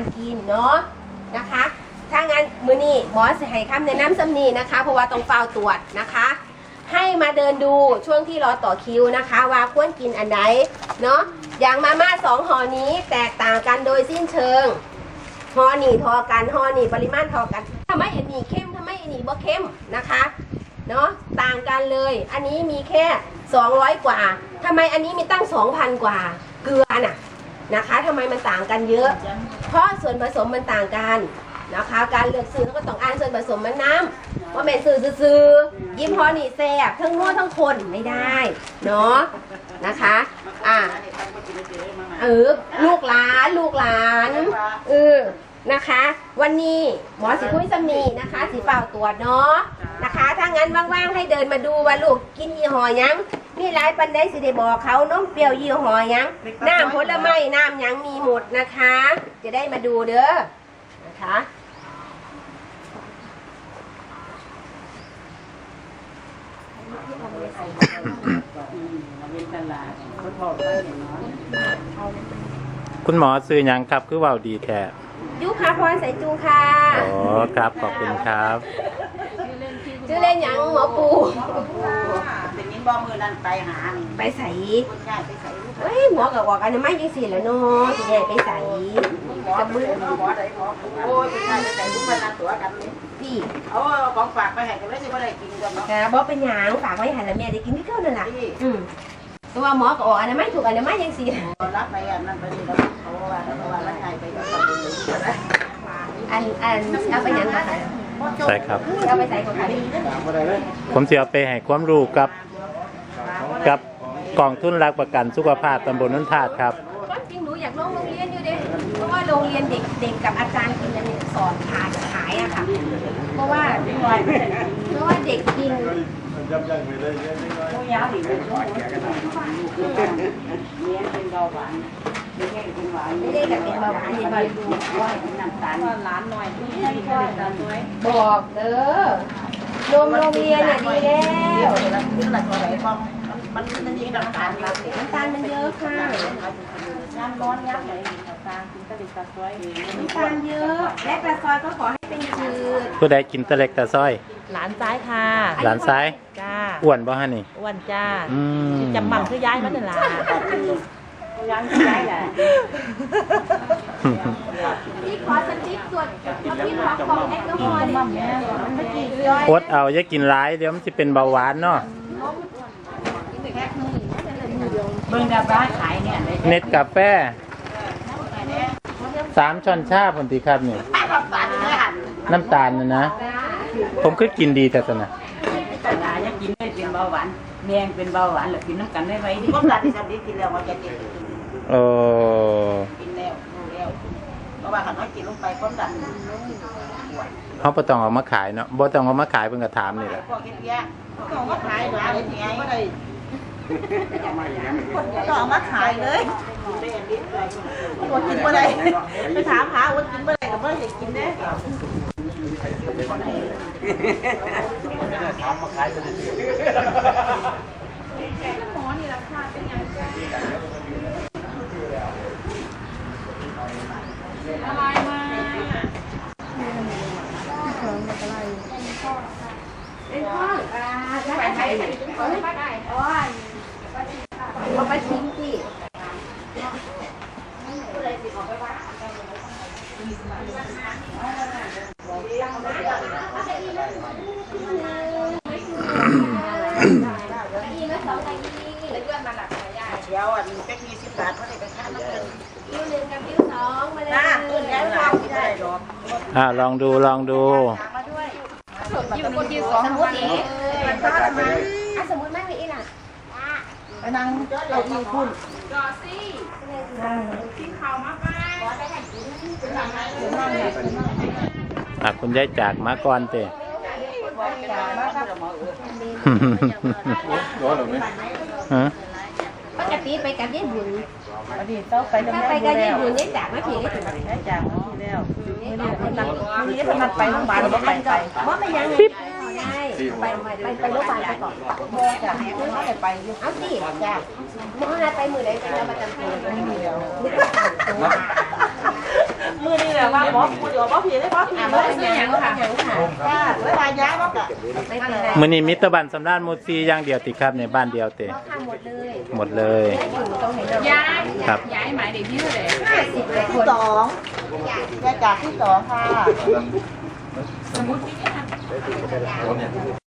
การกินเนาะนะคะ ถ้างั้นมือนี้หมอสิให้คำแนะนำสำนีนะคะ เพราะว่าต้องเฝ้าตรวจนะคะ ให้มาเดินดูช่วงที่รอต่อคิวนะคะ ว่าควรกินอันไหนเนาะอย่างมาม่าสองห่อนี้แตกต่างกันโดยสิ้นเชิงห่อนี่ทอกันห่อนี่ปริมาณทอกันทำไมอันนี้เข้มทำไมอันนี้บ่เข้มนะคะเนาะต่างกันเลย อันนี้มีแค่ 200 กว่าทำไมอันนี้มีตั้ง 2,000 กว่า เกลือน่ะ นะคะทำไมมันต่างกันเยอะ เพราะส่วนผสมมันต่างกันนะคะ การเลือกซื้อก็ต้องอ่านส่วนผสมมันน้ำว่าแม่นซื้อซื้อยี่ห้อนี่แซ่บทั้งนวดทั้งคนไม่ได้เนาะนะคะอะเออลูกหลานลูกหลานเออนะคะ วันนี้หมอสิคุยสำนีนะคะ สีเป่าตรวจเนาะนะคะ ถ้างั้นว่างๆให้เดินมาดูว่าลูกกินยี่ห้อยัง มีหลายปันได้สิได้บอกเขาน้มเปรี้ยวยี่ห้อหยังน้ำผลไม้น้ำหยังมีหมดนะคะ จะได้มาดูเด้อนะคะคุณหมอซื้อหยังครับ คือเว่าดีแท้ยุคาพรใส่จูค่ะ อ๋อครับ ขอบคุณครับ ชื่อเล่นหยังหมอปูเป็นนิ้นบ่มือนั่นไปหานี่ไปใส่คุณยายไปใส่ลูกเฮ้ยหมอกับบอกอันนี้ไม่ยังสิแล้วเนาะจะได้ไปใส่หมอมือหมอใดหมอโอ้ยคุณยายไปใส่ลูกพนันตัวกันนี่พี่เอาของฝากไปให้กันเลยสิว่าได้กินกันเนาะค่ะบอกเป็นหยังฝากไว้ให้ละแม่ได้กินที่เข้านั่นแหละอืมแตัวาหมอก็บอกอันนี้ไม่ถูกอันนี้ไม่ยังสิรับไปอันนั้นไปนี่แล้วเขาว่าเขาว่าแล้วไงไปกับตำรวจอันอันเอาไปหยังคะ ใช่ครับ เอาไปใส่ของใครผมจะเอาไปให้ความรู้กับกับกองทุนรักประกันสุขภาพตำบลนนทาดครับก็จริงหนูอยากลงโรงเรียนอยู่เด้เพราะว่าโรงเรียนเด็กเด็กกับอาจารย์กินอันนี้สอนขายขายอะค่ะ เพราะว่าเพราะว่าเด็กกินผู้ยาวนี่เป็นช่วงเลี้ยงเป็นเบาหวาน เลี้ยงเป็นหวานไม่ได้กับเป็นเบาหวานเห็นไหมว่าเป็นน้ำตาลร้านหน่อยที่ให้ก็จะสวยบอกเด้อโรงโรงเรียนน่ะดีแล้วคือหลักอะไรบ้างมันมันมีน้ำตาลอยู่น้ำตาลมันเยอะค่ะน้ำร้อนยักษ์ไหนน้ำตาลกินกระดิ่งกระสวยน้ำตาลเยอะและกระซอยก็ขอให้เป็นจืดผู้ใดกินตะเล็กตะซ้อยหลานซ้ายค่ะ หลานซ้ายจ้าอ้วนบ่ฮะนี่อ้วนจ้าอืมจำหม่ำคือย้ายมาเถอะ ล่ะยังได้แหละพี่ขอสติ๊กตรวจเขากินของของแอลกอฮอล์เนี่ยไม่กี่ย่อยอดเอาอย่ากินร้ายเดี๋ยวมันจะเป็นเบาหวานเนาะเบิ่งดับร้านขายเนี่ยเลยเน็ตกาแฟสามช้อนชาผมตีครับนี่น้ำตาลเลยหันน้ำตาลนะนะ ผมคือกินดีแต่สนะแต่หายังกินไม่เป็นเบาหวาน แมงเป็นเบาหวานหรือกินน้ำกันได้ไหมดิก็ตัดที่สับดีกินแล้วว่าจะกินโอ้กินแล้วดูแล้วเพราะว่าเขาน้อยกินลงไปก้นดันเขาบ่ต้องเอามาขายเนาะบ่ต้องเอามาขายเพิ่นก็ถามนี่แหละพวกเฮ็ดแย่ก็มาขายหาได้ยังไงก็ได้ก็เอามาขายเลยอดกินเมื่อไรไปถามหาอดกินเมื่อไรกับเมื่อไรกินเนี่ย เป็นข้องอ่าถ้าใครขอให้ป้าได้อ๋อเอาไปทิ้งสิเดี๋ยวอันเป็กมีสิบบาทเขาได้ไปค่าน้ำเงินคิวหนึ่งกับคิวสองมาเลยนะเงินแล้วเราไม่ได้หรอกอ่าลองดูลองดูมาด้วยคิวหนึ่งคิวสองสมมตินี้อะสมมติไม่มีอีหล่ะไปนั่งเราอีคุณอะคุณยายจากมาก่อนเตะฮะป กติไปกับยายบุญอดีตต้องไปถ้าไปกับยายบุญยายจากมาเพียงได้ถึงได้จากที่แล้วนี่นี่คนนั้นนี่คนนั้นไปโรงพยาบาลก็ไปไปบ่ไปยังไงได้ไปไปไปโรงพยาบาลไปก่อนบ่จากนี้เขาได้ไปอยู่เอาสิจ้ะหมอนัดไปมือใดไปแล้วประจำตัวมือ นี่แหละว่าบอสพูดเดี๋ยวบอสผีได้บอสผีอะเลบ่ยเป็นหยังค่ะหยังค่ะค่ะเวลาย้ายบอสอะไม่เป็นไรมื้อนี้มิตรบันสำราญหมูซีอย่างเดียวติครับในบ้านเดียวเตะก็ค่ะหมดเลยหมดเลย อยู่ตรงไหนเราย้ายครับ ย้ายหมายเด็กที่เท่าไหร่ห้าสิบกว่าคที่นสองยายจากที่สองค่ะ